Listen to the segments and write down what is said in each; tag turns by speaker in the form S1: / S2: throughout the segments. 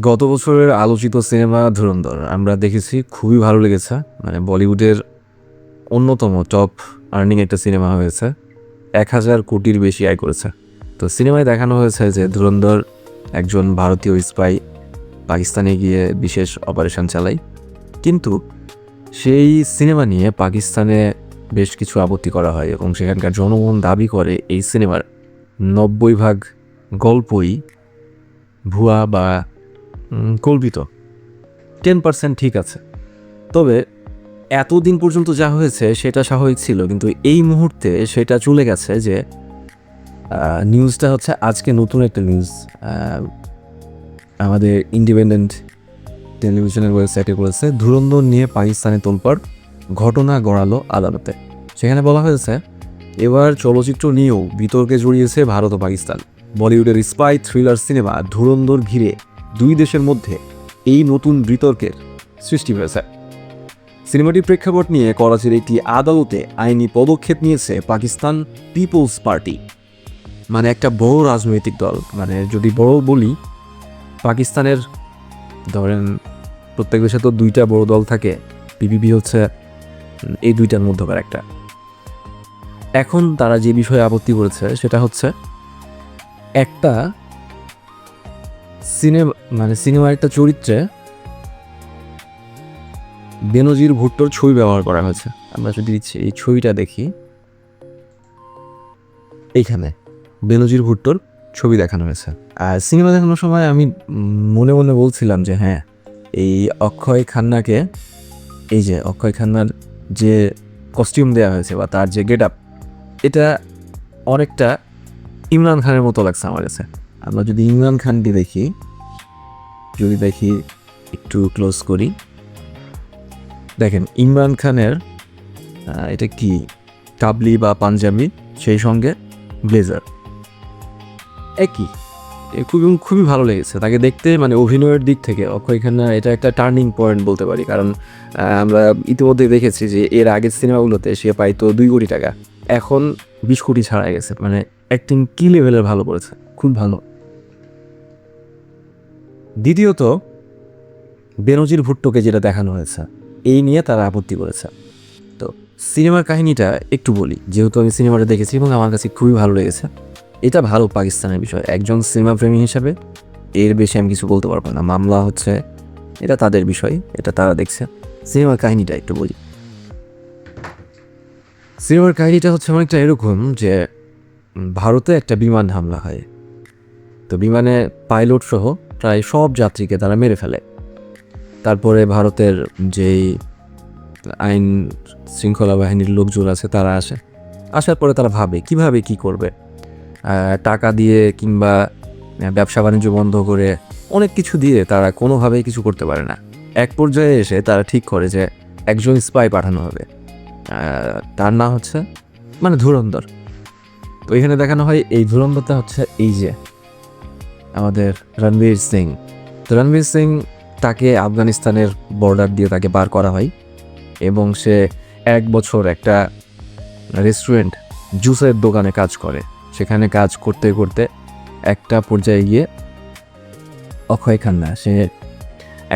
S1: গত বছরের আলোচিত সিনেমা ধুরন্ধর, আমরা দেখেছি খুবই ভালো লেগেছে। মানে বলিউডের অন্যতম টপ আর্নিং একটা সিনেমা হয়েছে। এক হাজার কোটির বেশি আয় করেছে। তো সিনেমায় দেখানো হয়েছে যে ধুরন্ধর একজন ভারতীয় স্পাই পাকিস্তানে গিয়ে বিশেষ অপারেশন চালায়। কিন্তু সেই সিনেমা নিয়ে পাকিস্তানে বেশ কিছু আপত্তি করা হয় এবং সেখানকার জনগণ দাবি করে এই সিনেমার নব্বই ভাগ গল্পই ভুয়া বা কল্পিত টেন পার্সেন্ট ঠিক আছে। তবে এতদিন পর্যন্ত যা হয়েছে সেটা স্বাভাবিক ছিল, কিন্তু এই মুহূর্তে সেটা চলে গেছে যে নিউজটা হচ্ছে আজকে নতুন একটা নিউজ। আমাদের ইন্ডিপেন্ডেন্ট টেলিভিশনের ওয়েবসাইটে করেছে ধুরন্ধর নিয়ে পাকিস্তানে তোলপাড়, ঘটনা গড়ালো আদালতে। সেখানে বলা হয়েছে, এবার চলচ্চিত্র নিয়েও বিতর্কে জড়িয়েছে ভারত ও পাকিস্তান। বলিউডের স্পাই থ্রিলার সিনেমা ধুরন্ধর ঘিরে দুই দেশের মধ্যে এই নতুন বিতর্কের সৃষ্টি হয়েছে। সিনেমাটির প্রেক্ষাপট নিয়ে করাচির একটি আদালতে আইনি পদক্ষেপ নিয়েছে পাকিস্তান পিপলস পার্টি। মানে একটা বড় রাজনৈতিক দল। মানে যদি বড় বলি, পাকিস্তানের ধরেন প্রত্যেক দেশে তো দুইটা বড় দল থাকে, পিপিপি হচ্ছে এই দুইটার মধ্যকার একটা। এখন তারা যে বিষয়ে আপত্তি করেছে সেটা হচ্ছে, একটা সিনেমা মানে সিনেমার একটা চরিত্রে বেনজির ভুট্টোর ছবি ব্যবহার করা হয়েছে। আমরা যদি এই ছবিটা দেখি। এইখানে বেনজির ভুট্টোর ছবি দেখানো হয়েছে। আর সিনেমা দেখানোর সময় আমি মনে মনে বলছিলাম যে হ্যাঁ এই অক্ষয় খান্নাকে, এই যে অক্ষয় খান্নার যে কস্টিউম দেওয়া হয়েছে বা তার যে গেট আপ এটা অনেকটা ইমরান খানের মতো লাগছে আমার কাছে। আমরা যদি ইমরান খানটি দেখি, যদি দেখি একটু ক্লোজ করি। দেখেন, ইমরান খানের এটা কি, কাবলি বা পাঞ্জাবি, সেই সঙ্গে ব্লেজার। একই। খুবই খুবই ভালো লেগেছে। তাকে দেখতে মানে অভিনয়ের দিক থেকে অক্ষয় খান্না এটা একটা টার্নিং পয়েন্ট বলতে পারি। কারণ আমরা ইতিমধ্যে দেখেছি যে এর আগের সিনেমাগুলোতে সে পাইতো দুই কোটি টাকা। এখন বিশ কোটি ছাড়া গেছে। মানে অ্যাক্টিং কি লেভেলের ভালো করেছে? খুব ভালো। দ্বিতীয়ত, বেনজির ভুট্টোকে যেটা দেখানো হয়েছে, এই নিয়ে তারা আপত্তি করেছে। তো, সিনেমার কাহিনীটা একটু বলি, যেহেতু আমি সিনেমাটা দেখেছি এবং আমার কাছে খুবই ভালো লেগেছে, এটা ভালো পাকিস্তানের বিষয়। একজন সিনেমা প্রেমী হিসাবে এর বেশি আমি কিছু বলতে পারব না। মামলা হচ্ছে, এটা তাদের বিষয়, এটা তারা দেখছে। সিনেমার কাহিনীটা একটু বলি। সিনেমার কাহিনীটা হচ্ছে অনেকটা এরকম যে ভারতে একটা বিমান হামলা হয়। তো বিমানে পাইলট সহ প্রায় সব যাত্রীকে তারা মেরে ফেলে। তারপরে ভারতের যেই আইন শৃঙ্খলা বাহিনীর লোকজন আছে, তারা আসে। আসার পরে তারা ভাবে, কীভাবে কি করবে? টাকা দিয়ে কিংবা ব্যবসা বাণিজ্য বন্ধ করে অনেক কিছু দিয়ে তারা কোনোভাবেই কিছু করতে পারে না। এক পর্যায়ে এসে তারা ঠিক করে যে একজন স্পাই পাঠানো হবে। তার নাম হচ্ছে মানে ধুরন্ধর। তো এখানে দেখানো হয়, এই ধুরন্ধরটা হচ্ছে এই যে। আমাদের রণবীর সিং। তো রণবীর সিং তাকে আফগানিস্তানের বর্ডার দিয়ে তাকে পার করা হয় এবং সে এক বছর একটা রেস্টুরেন্ট জুসের দোকানে কাজ করে। সেখানে কাজ করতে করতে একটা পর্যায়ে গিয়ে অক্ষয় খান্না, সে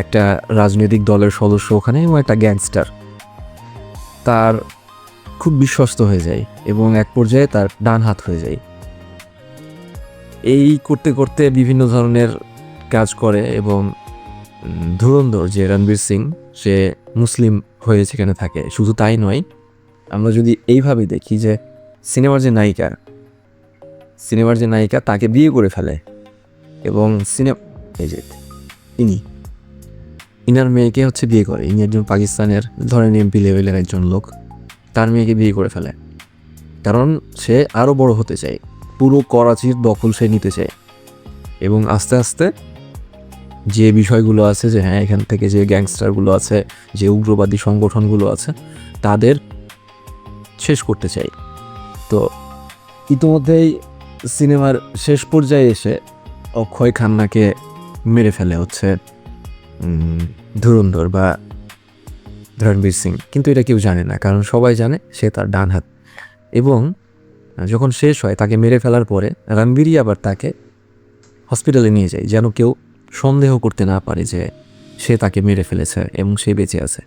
S1: একটা রাজনৈতিক দলের সদস্য ওখানে এবং একটা গ্যাংস্টার তার খুব বিশ্বস্ত হয়ে যায় এবং এক পর্যায়ে তার ডান হাত হয়ে যায়। এই করতে করতে বিভিন্ন ধরনের কাজ করে এবং ধুরন্ধর যে রণবীর সিং, সে মুসলিম হয়ে সেখানে থাকে। শুধু তাই নয়, আমরা যদি এইভাবে দেখি যে সিনেমার যে নায়িকা, সিনেমার যে নায়িকা তাকে বিয়ে করে ফেলে এবং সিনেমা এই যে ইনি, ইনার মেয়েকে হচ্ছে বিয়ে করে। ইনি একজন পাকিস্তানের ধরেন এমপি লেভেলের একজন লোক, তার মেয়েকে বিয়ে করে ফেলে। কারণ সে আরও বড় হতে চায়। পুরো করাচির দখল সে নিতে চায়। এবং আস্তে আস্তে যে বিষয়গুলো আছে যে হ্যাঁ এখান থেকে যে গ্যাংস্টারগুলো আছে, যে উগ্রবাদী সংগঠনগুলো আছে, তাদের শেষ করতে চাই তো ইতিমধ্যেই সিনেমার শেষ পর্যায়ে এসে অক্ষয় খান্নাকে মেরে ফেলে হচ্ছে ধুরন্ধর বা রণবীর সিং। কিন্তু এটা কেউ জানে না, কারণ সবাই জানে সে তার ডান হাত এবং যখন শেষ হয় তাকে মেরে ফেলার পরে রণবীরই আবার তাকে হসপিটালে নিয়ে যায়, যেন কেউ সন্দেহ করতে না পারে যে সে তাকে মেরে ফেলেছে এবং সে বেঁচে আছে।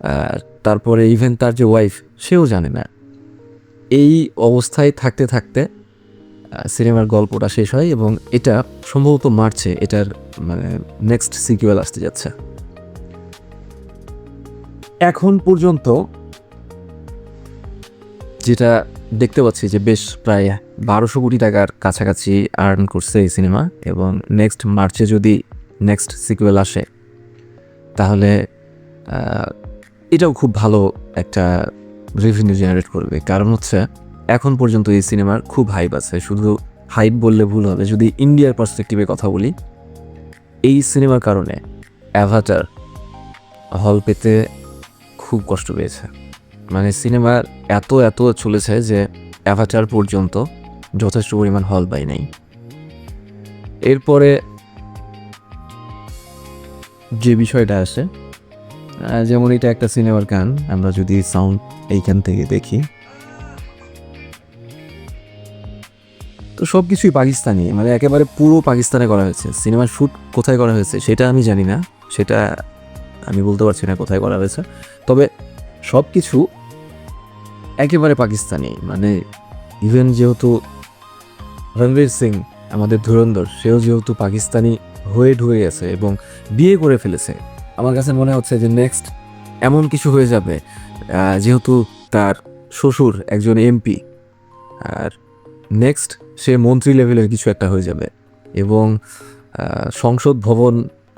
S1: আর তারপরে ইভেন তার যে ওয়াইফ সেও জানে না। এই অবস্থায় থাকতে থাকতে সিনেমার গল্পটা শেষ হয় এবং এটা সম্ভবত মার্চে এটার মানে নেক্সট সিকুয়েল আসতে যাচ্ছে। এখন পর্যন্ত যেটা দেখতে পাচ্ছি যে বেশ প্রায় বারোশো কোটি টাকার কাছাকাছি আর্ন করছে এই সিনেমা এবং নেক্সট মার্চে যদি নেক্সট সিকুয়েল আসে, তাহলে এটাও খুব ভালো একটা রেভিনিউ জেনারেট করবে। কারণ হচ্ছে, এখন পর্যন্ত এই সিনেমার খুব হাইপ আছে। শুধু হাইপ বললে ভুল হবে। যদি ইন্ডিয়ার পার্সপেক্টিভে কথা বলি, এই সিনেমার কারণে অ্যাভাটার হল পেতে খুব কষ্ট পেয়েছে। মানে সিনেমার এত এত চলেছে যে অ্যাভাটার পর্যন্ত যথেষ্ট পরিমাণ হল পাই নাই। এরপরে যে বিষয়টা আহ, যেমন এটা একটা সিনেমার গান আমরা যদি সাউন্ড এইখান থেকে দেখি। তো সব কিছুই পাকিস্তানি মানে একেবারে পুরো পাকিস্তানে করা হয়েছে। সিনেমার শ্যুট কোথায় করা হয়েছে সেটা আমি জানি না সেটা আমি বলতে পারছি না কোথায় করা হয়েছে। তবে সব কিছু একেবারে পাকিস্তানি। মানে ইভেন যেহেতু রণবীর সিং আমাদের ধুরন্ধর, সেও যেহেতু পাকিস্তানি হয়ে ঢুকে গেছে এবং বিয়ে করে ফেলেছে, আমার কাছে মনে হচ্ছে যে নেক্সট এমন কিছু হয়ে যাবে যেহেতু তার শ্বশুর একজন এমপি আর নেক্সট সে মন্ত্রী লেভেলের কিছু একটা হয়ে যাবে এবং সংসদ ভবন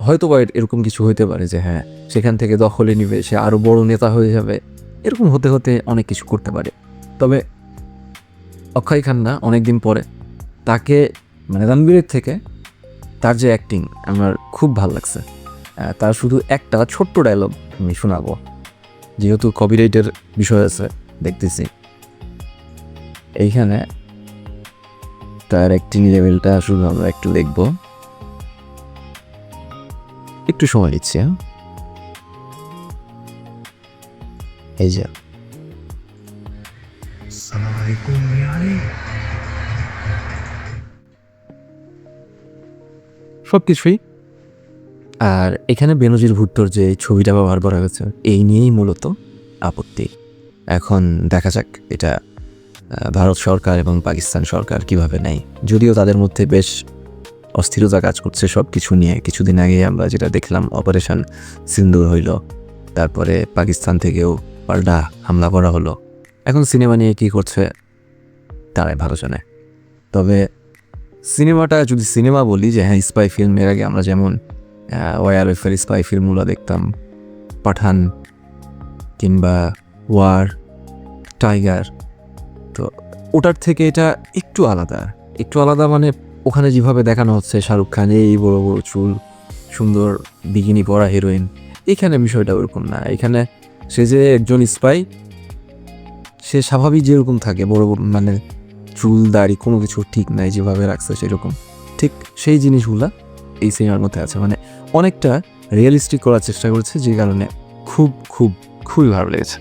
S1: হয়তো বা এরকম কিছু হতে পারে যে হ্যাঁ সেখান থেকে দখলে নিবে, সে আরও বড় নেতা হয়ে যাবে। এরকম হতে হতে অনেক কিছু করতে পারে। তবে অক্ষয় খান্না অনেক দিন পরে তাকে মানে রণবীরের থেকে তার যে অ্যাক্টিং আমার খুব ভালো লাগছে। তার শুধু একটা ছোট্ট ডায়লগ আমি শোনাবো। যেহেতু কপিরাইটের বিষয় আছে, দেখতেছি। এইখানে তার অ্যাক্টিং লেভেলটা শুধু আমরা একটু দেখব। একটু সময় নিচ্ছি হ্যাঁ? এই যে। সব কিছুই আর এখানে বেনজির ভুট্টোর যে ছবিটা ব্যবহার করা হয়েছে এই নিয়েই মূলত আপত্তি। এখন দেখা যাক এটা ভারত সরকার এবং পাকিস্তান সরকার কীভাবে নেয়। যদিও তাদের মধ্যে বেশ অস্থিরতা কাজ করছে সব কিছু নিয়ে। কিছুদিন আগে আমরা যেটা দেখলাম অপারেশন সিন্দুর হইল। তারপরে পাকিস্তান থেকেও পাল্টা হামলা করা হলো। এখন সিনেমা নিয়ে কী করছে তারাই ভালো জানে। তবে সিনেমাটা যদি সিনেমা বলি যে হ্যাঁ স্পাই ফিল্ম, এর আগে আমরা যেমন ওয়ারএফের স্পাই ফিল্মগুলো দেখতাম, পাঠান কিংবা ওয়ার, টাইগার, তো ওটার থেকে এটা একটু আলাদা। একটু আলাদা মানে ওখানে যেভাবে দেখানো হচ্ছে, শাহরুখ খান, এই বড় বড় চুল, সুন্দর বিকিনি পরা হিরোইন, এখানে বিষয়টা ওরকম না। এখানে সে যে একজন স্পাই, সে স্বাভাবিক যেরকম থাকে, বড় মানে চুল, দাড়ি কোনো কিছু ঠিক নাই যেভাবে রাখছে সেরকম। ঠিক সেই জিনিসগুলা এই সিনেমার মধ্যে আছে। মানে অনেকটা রিয়েলিস্টিক করার চেষ্টা করেছে, যে কারণে খুব খুব, খুবই ভালো লেগেছে।